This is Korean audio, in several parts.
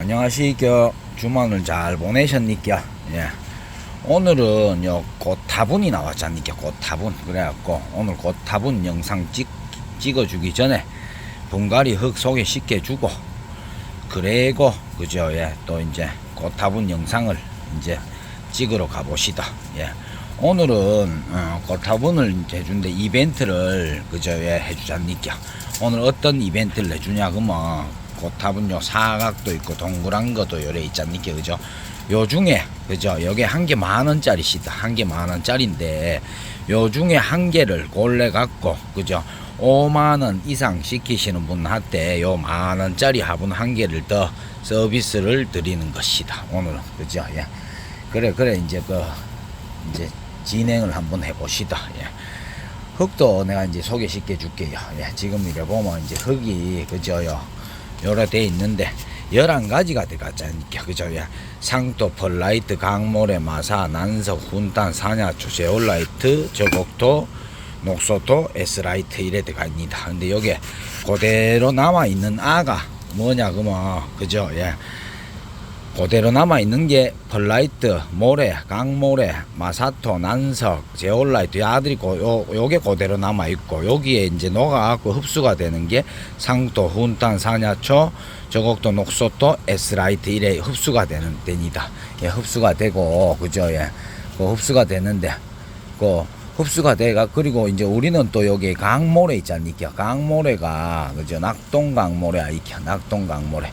안녕하시죠. 주말을 잘 보내셨니까? 예. 오늘은 요 고타분이 나왔잖니까? 고타분. 그래갖고 오늘 고타분 영상 찍, 찍어주기 전에 분갈이 흙 소개시켜 주고 그리고 그죠? 예또 이제 고타분 영상을 이제 찍으러 가봅시다. 예. 오늘은 어, 고타분을 이제 해준데 이벤트를 그죠? 예 해주자니까? 오늘 어떤 이벤트를 해주냐 그러면 고타분 요 사각도 있고 동그란 것도 요래 있잖니까 그죠? 요 중에 그죠? 여기 한 개 만 원짜리시다. 한 개 만 원짜리인데 요 중에 한 개를 골래 갖고 그죠? 5만 원 이상 시키시는 분한테 요 만 원짜리 화분 한 개를 더 서비스를 드리는 것이다. 오늘은 그죠? 예. 그래 그래 이제 그 이제 진행을 한번 해봅시다. 예. 흙도 내가 이제 소개시켜 줄게요. 예 지금 이래 보면 이제 흙이 그죠요 요래 돼 있는데 11가지가 들어갔잖니까 그죠 예. 상토 펄라이트 강모래 마사 난석 훈탄 사냐초 제올라이트 저곡토 녹소토 에스라이트 이래 들어갑니다. 근데 여기에 그대로 남아있는 아가 뭐냐 그뭐 그죠? 예 그대로 남아있는 게 펄라이트, 모래, 강모래, 마사토, 난석, 제올라이트, 야들이 고, 요, 요게 그대로 남아있고, 여기에 이제 녹아갖고 흡수가 되는 게 상토, 훈탄, 사냐초, 저곡도, 녹소토, 에스라이트, 이래 흡수가 되는, 됩니다. 예, 흡수가 되고, 그죠, 예. 그 흡수가 되는데, 그, 흡수가 돼가 그리고 이제 우리는 또 여기 강모래 있잖니까 강모래가 그죠 낙동 강모래 아이켜 낙동 강모래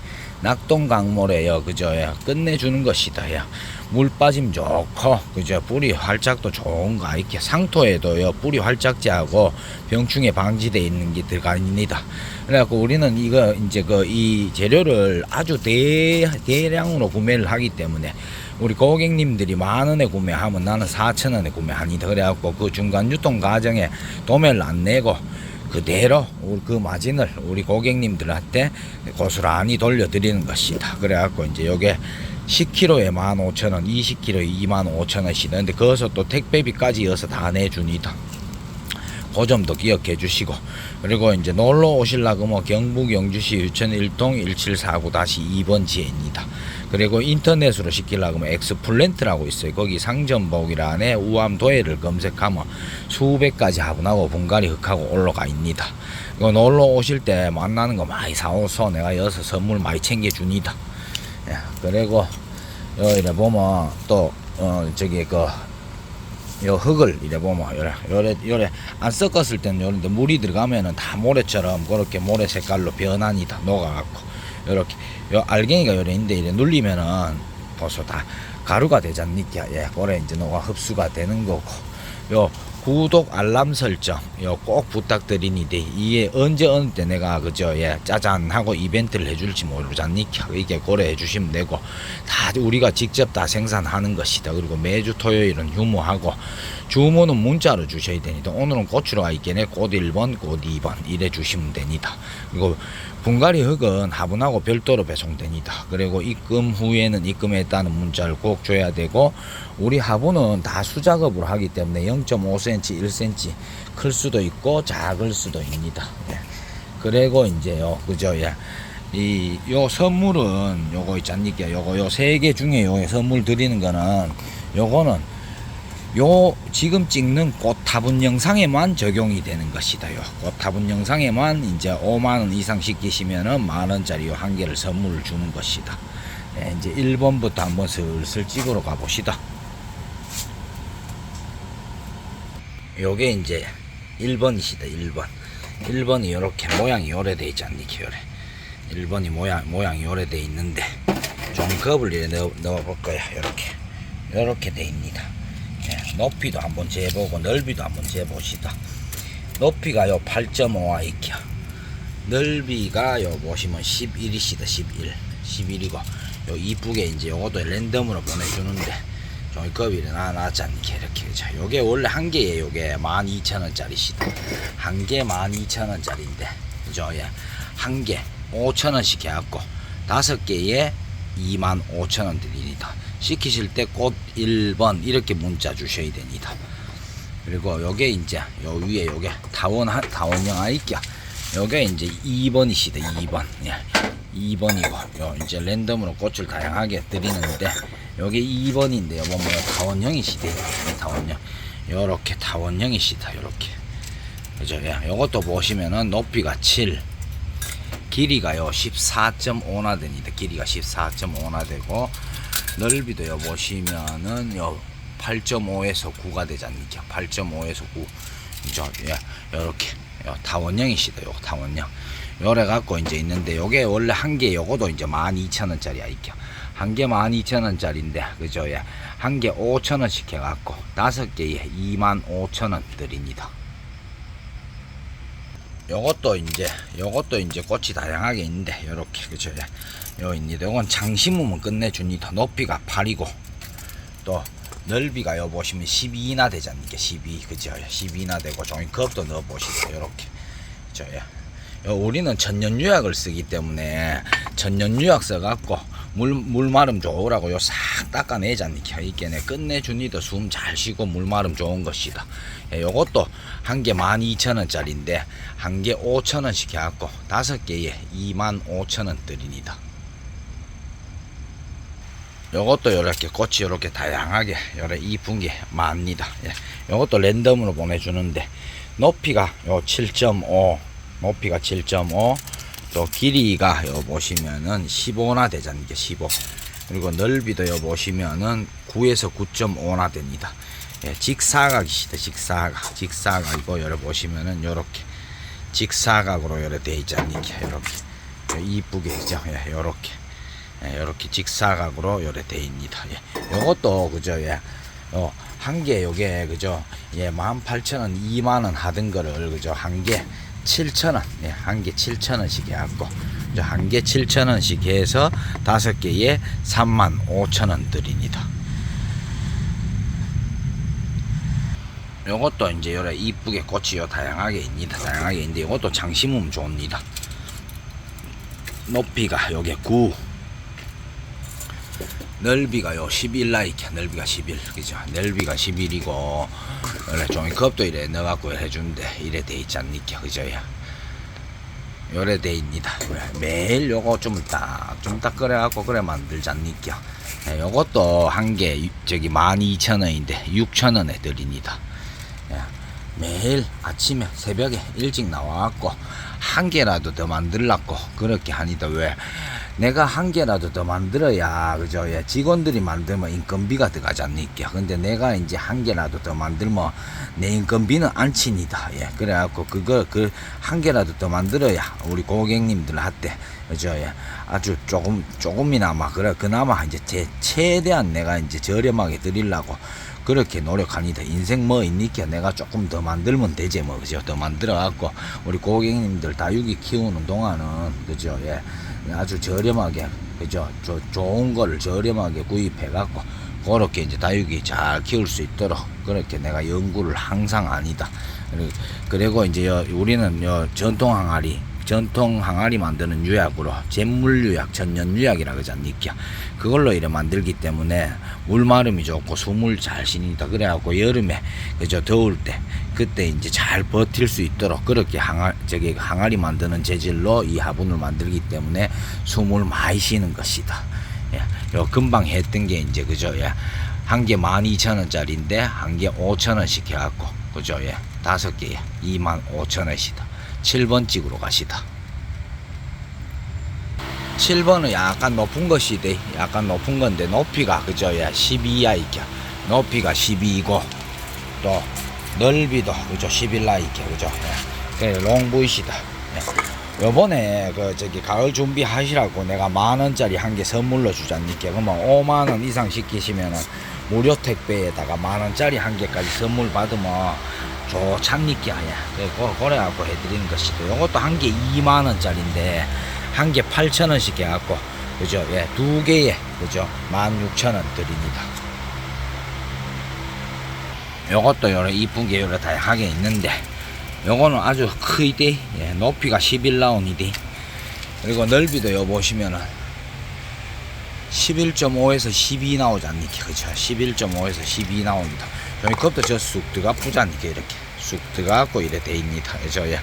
낙동 강모래요. 그죠 야 끝내주는 것이다 야 물 빠짐 좋고 그죠 뿌리 활짝도 좋은 거 아이켜 상토에도요 뿌리 활짝지하고 병충해 방지돼 있는 게 들어갑니다. 그래갖고 우리는 이거 이제 그 이 재료를 아주 대 대량으로 구매를 하기 때문에 우리 고객님들이 만 원에 구매하면 나는 4천 원에 구매하니다. 그래갖고 그 중간 유통 과정에 도매를 안 내고 그대로 그 마진을 우리 고객님들한테 고스란히 돌려드리는 것이다. 그래갖고 이제 요게 10kg에 15,000원, 20kg에 25,000원씩 근데 거기서 또 택배비까지 이어서 다 내줍니다. 그 점도 기억해 주시고 그리고 이제 놀러 오실라고 뭐 경북 영주시 유천 1동 1749-2번 지에입니다. 그리고 인터넷으로 시키려고 하면 엑스플랜트라고 있어요. 거기 상점복이란에 우암 도해를 검색하면 수백 가지 화분하고 분갈이 흙하고 올라가 있니다. 이거 놀러 오실 때 만나는 거 많이 사오소. 내가 여기서 선물 많이 챙겨줍니다. 예, 그리고 여기 보면 또 어, 저기 그 요 흙을 이래 보면 요래 요래 요래 안 섞었을 때는 요런데 물이 들어가면은 다 모래처럼 그렇게 모래 색깔로 변하니다 녹아갖고 요렇게. 요 알갱이가 요래 있는데 이래 눌리면은 벌써 다 가루가 되잖니까 예 그래 이제 녹아 흡수가 되는 거고. 요 구독 알람 설정 요 꼭 부탁드리는데 이게 언제 어느 때 내가 그저 예 짜잔 하고 이벤트를 해줄지 모르잖니까 이게 고려 해 주시면 되고. 다 우리가 직접 다 생산하는 것이다. 그리고 매주 토요일은 휴무하고 주문은 문자로 주셔야 되니다 오늘은 고추로가 있겠네 꽃 1번 꽃 2번 이래 주시면 됩니다. 그리고 분갈이 흙은 화분하고 별도로 배송됩니다. 그리고 입금 후에는 입금에 따른 문자를 꼭 줘야 되고 우리 화분은 다 수작업으로 하기 때문에 0.5cm, 1cm 클 수도 있고 작을 수도 있습니다. 예. 그리고 이제요, 그죠? 예. 이, 요 선물은 요거 있잖니까 요거 요 세 개 중에 요 선물 드리는 거는 요거는 요 지금 찍는 꽃 화분 영상에만 적용이 되는 것이다. 요 꽃 화분 영상에만 이제 5만 원 이상 시키시면은 만 원짜리 한 개를 선물을 주는 것이다. 예, 이제 1번부터 한번 슬슬 찍으러 가봅시다. 요게 이제 1번이시다. 1번. 1번이 요렇게 모양이 요래돼 있지 않니까 요래. 1번이 모양 모양이 요래돼 있는데 종컵을 이래 넣어, 넣어 볼 거야. 요렇게. 요렇게 돼 있습니다. 예, 높이도 한번 재보고 넓이도 한번 재봅시다. 높이가 요 8.5와 있겨. 넓이가 요 보시면 11이시다 11. 11이고 요 이쁘게 이제 요것도 랜덤으로 보내주는데 종이컵이 나 낫지 않게 이렇게 자 요게 원래 한 개에 요게 12,000원짜리시다. 한 개 12,000원짜리인데 그죠? 예. 한 개 5,000원씩 해갖고 다섯 개에 25,000원 드립니다. 시키실 때 꽃 1번 이렇게 문자 주셔야 됩니다. 그리고 요게 이제 요 위에 요게 타원 타원형 아이끼야 요게 이제 2번이시다 2번 예. 2번이고 요 이제 랜덤으로 꽃을 다양하게 드리는데 요게 2번인데요 뭐, 뭐 타원형이시대 예, 타원형 요렇게 타원형이시다 요렇게 그죠 예. 요것도 보시면은 높이가 7 길이가요 14.5나 됩니다 길이가 14.5나 되고 넓이도 요 보시면은 요 8.5에서 9가 되지 않니까 8.5에서 9 그죠 예. 요렇게. 요 타원형이시다 요 타원형. 요래 갖고 이제 있는데 요게 원래 한 개 요거도 이제 12,000원짜리야 이게. 한개 12,000원짜리인데 그죠? 예. 한 개 5,000원씩 해 갖고 다섯 개에 25,000원 드립니다 요것도 이제 요것도 이제 꽃이 다양하게 있는데 요렇게 그죠? 예. 요입니다 요건 장심으면 끝내줍니다 높이가 8이고 또 넓이가 요 보시면 12나 되지 않니까? 12 그죠? 12나 되고 종이컵도 넣어 보시죠 요렇게. 그죠? 예. 요 우리는 천연 유약을 쓰기 때문에 천연 유약 써갖고 물, 물 마름 좋으라고 요싹 이게 내 끝내주니도 숨잘 쉬고 물 마름 좋은 것이다 예, 요것도 한 개 12,000원짜리인데 한 개 5,000원씩 해갖고 다섯 개에 25,000원 드립니다 요것도 요렇게 꽃이 요렇게 다양하게 요래 이쁜 게 많습니다. 예. 요것도 랜덤으로 보내주는데 높이가 요 7.5 높이가 7.5 또 길이가 요 보시면은 15나 되잖아요. 15 그리고 넓이도 요 보시면은 9에서 9.5나 됩니다. 예, 직사각이시다. 직사각 직사각이고 요래 보시면은 요렇게 직사각으로 요래 돼 않니까 요렇게 요 이쁘게 있죠. 예, 요렇게 예, 이렇게 직사각으로 요래 돼 있습니다. 예. 요것도 그죠 예. 어, 한 개 요게 그죠 예, 18,000원, 2만 원 하던 거를 그죠 한 개 7,000원, 예, 한개 7,000원씩 해갖고 그죠? 한개 7,000원씩 해서 다섯 개에 3만 5천원 드립니다. 요것도 이제 요래 이쁘게 꽃이 요 다양하게 있습니다. 다양하게 있는데 요것도 장심음 좋습니다. 높이가 요게 9 넓이가요 11라 이렇게 넓이가 11 그죠? 넓이가 11이고 원래 종이컵도 이래 넣어갖고 해주는데 이래 돼 있지 않니까 그죠야. 요래 돼 있니다. 매일 요거 좀딱좀딱 그래갖고 그래 만들지 않니까. 예, 요것도 한 개 저기 12,000원인데 6,000원에 드립니다. 예, 매일 아침에 새벽에 일찍 나와갖고 한 개라도 더 만들라고 그렇게 하니다. 왜 내가 한 개라도 더 만들어야 그죠 예, 직원들이 만들면 인건비가 들어가지 않니까 근데 내가 이제 한 개라도 더 만들면 내 인건비는 안 치니다 예 그래갖고 그거 그한 개라도 더 만들어야 우리 고객님들 한테 그죠 예 아주 조금 조금이나마 그래 그나마 이제 제 최대한 내가 이제 저렴하게 드리려고 그렇게 노력합니다. 인생 뭐 있니까 내가 조금 더 만들면 되지 뭐 그죠? 더 만들어 갖고 우리 고객님들 다육이 키우는 동안은 그죠? 예. 아주 저렴하게 그죠? 조, 좋은 거를 저렴하게 구입해 갖고 그렇게 이제 다육이 잘 키울 수 있도록 그렇게 내가 연구를 항상 아니다. 그리고 이제 요, 우리는 요 전통 항아리 전통 항아리 만드는 유약으로 잿물 유약, 천연 유약이라 그러지 않니까 그걸로 이래 만들기 때문에 물 마름이 좋고 숨을 잘 쉬니다 그래갖고 여름에 그저 더울 때 그때 이제 잘 버틸 수 있도록 그렇게 항아 저기 항아리 만드는 재질로 이 화분을 만들기 때문에 숨을 많이 쉬는 것이다. 예, 요 금방 했던 게 이제 그죠 예. 한개 12,000원짜리인데 한 개 5,000원씩 해갖고 그죠 예. 다섯 개에 25,000원이다. 7번 찍으러 가시다. 7번은 약간 높은 것이 돼. 약간 높은 건데 높이가 그죠? 야 12야 이게. 높이가 12이고 또 넓이도 그죠? 11라 이게 그죠? 예. 그 롱보이시다. 예. 요번에 그 저기 가을 준비하시라고 내가 만 원짜리 한 개 선물로 주자니까 그러면 5만 원 이상 시키시면은 무료 택배에다가 만 원짜리 한 개까지 선물 받으면 좋창리끼 아야. 그래, 그래갖고 해드리는 것이고, 요것도 한 개 2만원짜리인데, 한 개 8천원씩 해갖고, 그죠? 예, 두 개에, 그죠? 16,000원 드립니다. 요것도 요래 이쁜 게 요래 다양하게 있는데, 요거는 아주 크이디, 예, 높이가 11라운이디. 그리고 넓이도 요 보시면은, 11.5에서 12 나오지 않니까, 그죠? 11.5에서 12 나옵니다. 종이컵도 저쑥 들어가 부자니까 이렇게 쑥 들어가고 이래 돼 있니다. 그죠? 예.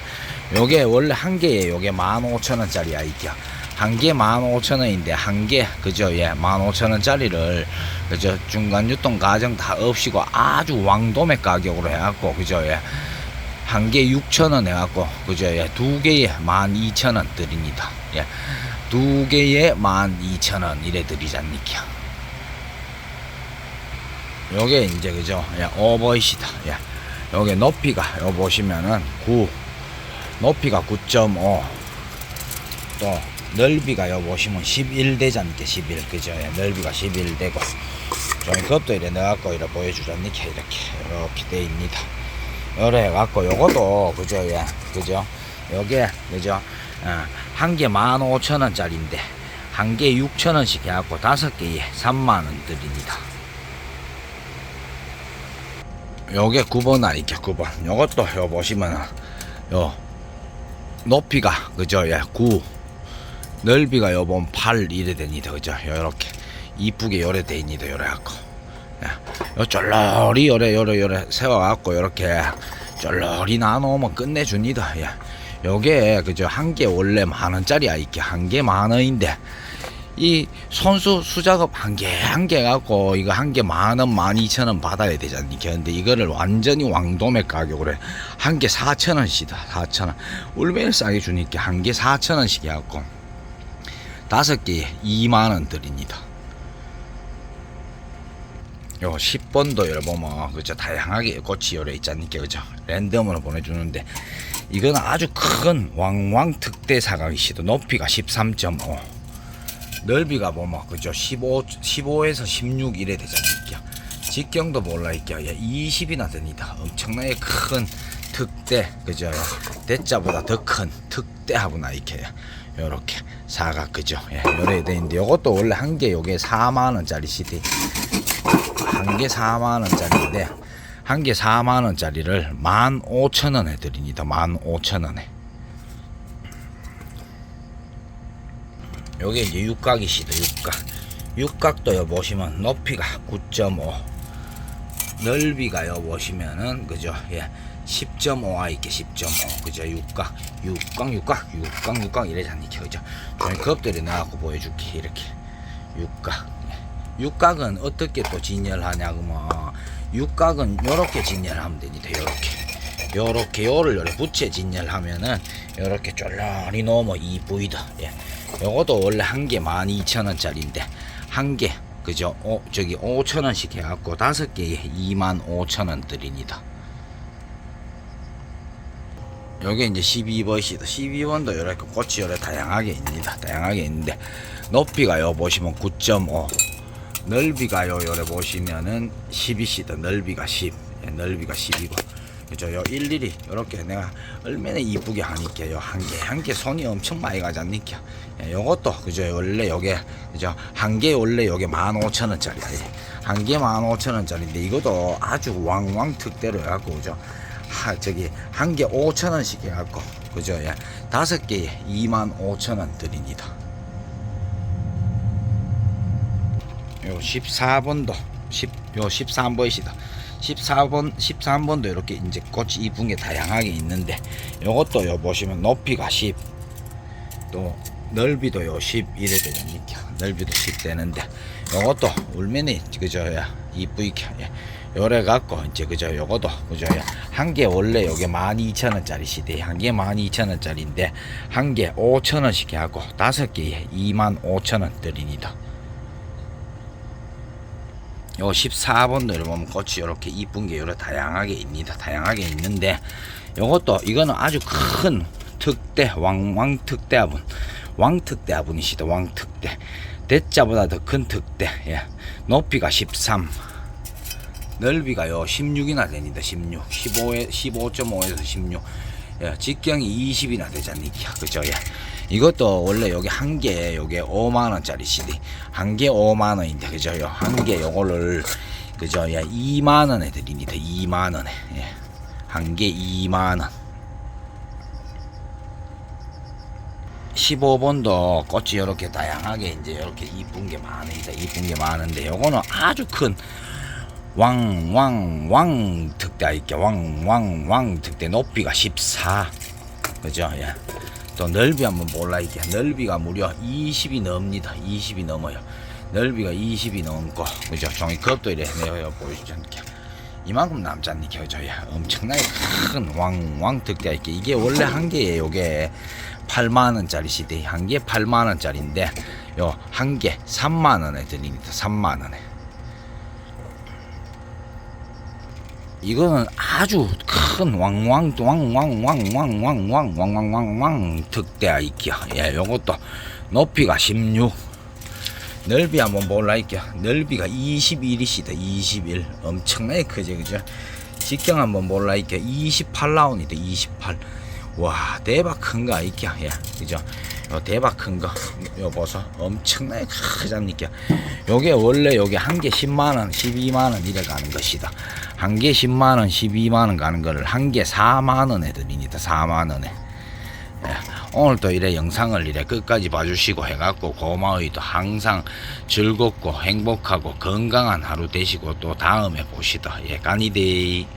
요게 원래 한 개에 요게 15,000원짜리야 이게 한개 15,000원인데 한 개 그죠 예 15,000원짜리를 그죠 중간 유통 과정 다 없이고 아주 왕도매 가격으로 해갖고 그죠 예 한 개 6,000원 해갖고 그죠? 예 두 개에 12,000원 드립니다. 예 두 개에 12,000원 이래 드리자니까 요게 이제 그죠? 예 오버이시다. 예 요게 높이가 요 보시면은 9 높이가 9.5또 넓이가 요 보시면 11 되잖니까 11 그죠? 예, 넓이가 11 되고. 좀 그것도 이래 넣어갖고 이래 보여주자니까 이렇게. 이렇게 돼 있니다 요래 해갖고 요것도 그죠 예 그죠 요게 그죠 어, 한개 15,000원짜리인데 한 개 6,000원씩 해갖고 다섯 개에 3만원 드립니다. 요게 9번 아니까 9번. 요것도 요 보시면은 요 높이가 그죠 예, 9 넓이가 요번 8 이래 됩니다. 그죠 요렇게 이쁘게 요래 됩니다 요래 갖고 쫄러리 요래 요래 요래 세워 갖고 요렇게 쫄러리 나눠오면 끝내줍니다 예. 요게 그죠 한개 원래 만 원짜리야 이게 한 개 만 원인데 이 손수 수작업 한 개 한 개 갖고 이거 한 개 만 원, 만 이천 원 받아야 되잖니까. 근데 이거를 완전히 왕도매 가격으로 해. 한개 사천 원씩이다. 사천 원. 얼마나 싸게 주니까 한 개 사천 원씩 해갖고 다섯 개에 2만 원 드립니다. 요 10번도 여러보면 그죠 다양하게 꽃이 요래 있잖니까 그죠? 랜덤으로 보내주는데 이건 아주 큰 왕왕 특대 사각이시도. 높이가 13.5 넓이가 보면 그죠 15 15에서 16 이래 되잖아요. 직경도 몰라 예, 20이나 됩니다. 엄청나게 큰 특대 그죠 대자보다 더 큰 특대하구나 이렇게. 요렇게 사각 그죠? 예, 요래 돼 있는데 요것도 원래 한 개 요게 4만 원짜리 CD 한 개 4만 원짜리인데 한 개 4만 원짜리를 15,000원에 드립니다. 15,000원에. 요게 이제 육각이시다 육각. 육각도 요 보시면 높이가 9.5 넓이가 요 보시면은 그죠? 예. 10.5아 있게 10.5 그죠? 육각 육각 육각 육각 육각 이래잖니 그죠? 저희 급들이 나갖고 보여줄게 이렇게. 육각. 예. 육각은 어떻게 또 진열하냐고 뭐 육각은 요렇게 진열하면 됩니다 요렇게. 요렇게 요를 요래 부채 진열하면은 요렇게 쫄라리 놓으면 이쁘이다. 예. 요것도 원래 한 개 12,000원짜리인데 한개 그죠? 어, 저기 5,000원씩 해갖고 다섯 개에 25,000원 드립니다. 요게 이제 12번이다. 12번도 이렇게 꽃이 요래 다양하게 있습니다. 다양하게 있는데 높이가 요 보시면 9.5 넓이가 요 요래 보시면은 10이시다 넓이가 10 예, 넓이가 10이고. 그죠? 요 일일이 요렇게 내가 얼마나 이쁘게 하니까 요한 개. 한 개 손이 엄청 많이 가잖니까. 예, 요것도 그죠? 원래 요게 그죠? 한 개 원래 요게 15,000원짜리야 한개 15,000원짜리인데 이것도 아주 왕왕 특대로 해갖고 그죠? 하 저기 한 개 5,000원씩 해갖고 그죠? 예. 다섯 개에 25,000원 드립니다 요 14번도 10, 요 13번이시다. 14번 13번도 이렇게 이제 꽃이 이쁜 게 다양하게 있는데 요것도 요 보시면 높이가 10 또 넓이도 요 10 이래 되니까 넓이도 10 되는데 요것도 울면이 그죠 야 이쁘게 예. 요래 갖고 이제 그죠 요것도 그죠 한개 원래 요게 12,000원짜리 시대. 한개 12,000원짜리인데 한 개 5,000원씩 해갖고 다섯 개에 25,000원 드립니다 요 14번도 여러분 꽃이 이렇게 이쁜 게 여러 다양하게 있습니다. 다양하게 있는데 요것도 이거는 아주 큰 특대 왕왕 특대화분 왕 특대화분이시다. 왕 특대. 대자보다 더 큰 특대. 예. 높이가 13 넓이가 요 16이나 됩니다. 16 15에 15.5에서 16 예, 직경이 20이나 되잖니까 그죠? 예. 이것도 원래 여기 한 개에 요게 5만 원짜리 CD. 한 개 5만 원인데 그죠? 한 개 요거를 그죠? 예 2만 원에 드립니다. 2만 원에. 예. 한개 2만 원. 15번도 꽃이 이렇게 다양하게 이제 이렇게 이쁜 게 많으니까 이쁜 게 많은데 요거는 아주 큰 왕왕왕 특대 있게 왕왕왕 특대 높이가 14 그죠? 예. 또 넓이 한번 몰라 이게 넓이가 무려 20이 넘습니다. 20이 넘어요. 넓이가 20이 넘고 그죠? 종이컵도 이래 내가 보여주죠. 이렇게. 이만큼 남잖니 겨져요. 엄청나게 큰 왕왕 득대 이게 이게 원래 한 개에 요게 8만 원짜리 시대 한개 8만 원짜리인데 요 한 개 3만 원에 드립니다. 3만 원에. 이거는 아주 큰 왕왕 왕왕왕왕왕왕왕왕왕왕 득대야 있기야. 예, 요것도 높이가 16. 넓이 한번 볼라 있겨. 넓이가 21이시다. 21. 엄청나게 크지, 그죠? 직경 한번 볼라 있겨. 28라운이다. 28. 와, 대박 큰거 있겨. 예, 그죠? 요 대박 큰 거. 요 보소. 엄청나게 크잖니까. 요게 원래 요게 한 개 10만원, 12만원 이래 가는 것이다. 한 개 10만원, 12만원 가는 거를 한 개 4만원에 드립니다. 4만원에. 예, 오늘 또 이래 영상을 이래 끝까지 봐주시고 해갖고 고마워요. 또 항상 즐겁고 행복하고 건강한 하루 되시고 또 다음에 보시다. 예, 까니데이.